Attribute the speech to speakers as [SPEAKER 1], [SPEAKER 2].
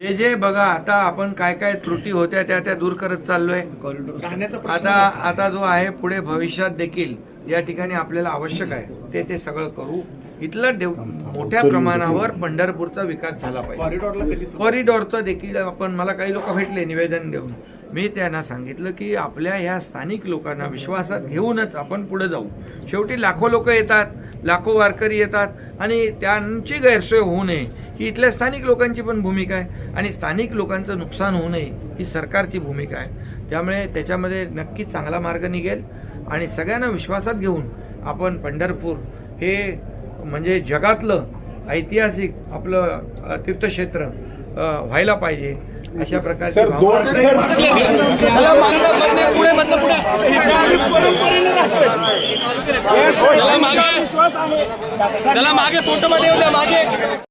[SPEAKER 1] जे जे बघा आता आपण काय काय त्रुटी होत्या त्या त्या दूर करत चाललोय. आता आता जो आहे पुढे भविष्यात देखील या ठिकाणी आपल्याला आवश्यक आहे ते ते सगळं करू. इथलं मोठ्या प्रमाणावर पंढरपूरचा विकास झाला पाहिजे? कॉरिडॉरचं देखील आपण मला काही लोक भेटले निवेदन देऊन. मी त्यांना सांगितलं की आपल्या ह्या स्थानिक लोकांना विश्वासात घेऊनच आपण पुढे जाऊ. शेवटी लाखो लोक येतात लाखो वारकरी येतात आणि त्यांची गैरसोय होऊ नये. ही इथल्या स्थानिक लोकांची पण भूमिका आहे आणि स्थानिक लोकांचं नुकसान होऊ नये ही सरकारची भूमिका आहे त्यामुळे त्याच्यामध्ये नक्की चांगला मार्ग निघेल आणि सगळ्यांना विश्वासात घेऊन आपण पंढरपूर हे म्हणजे जगातलं ऐतिहासिक आपलं तीर्थक्षेत्र व्हायला पाहिजे अशा प्रकारची
[SPEAKER 2] चला मागे फोटो मध्ये मागे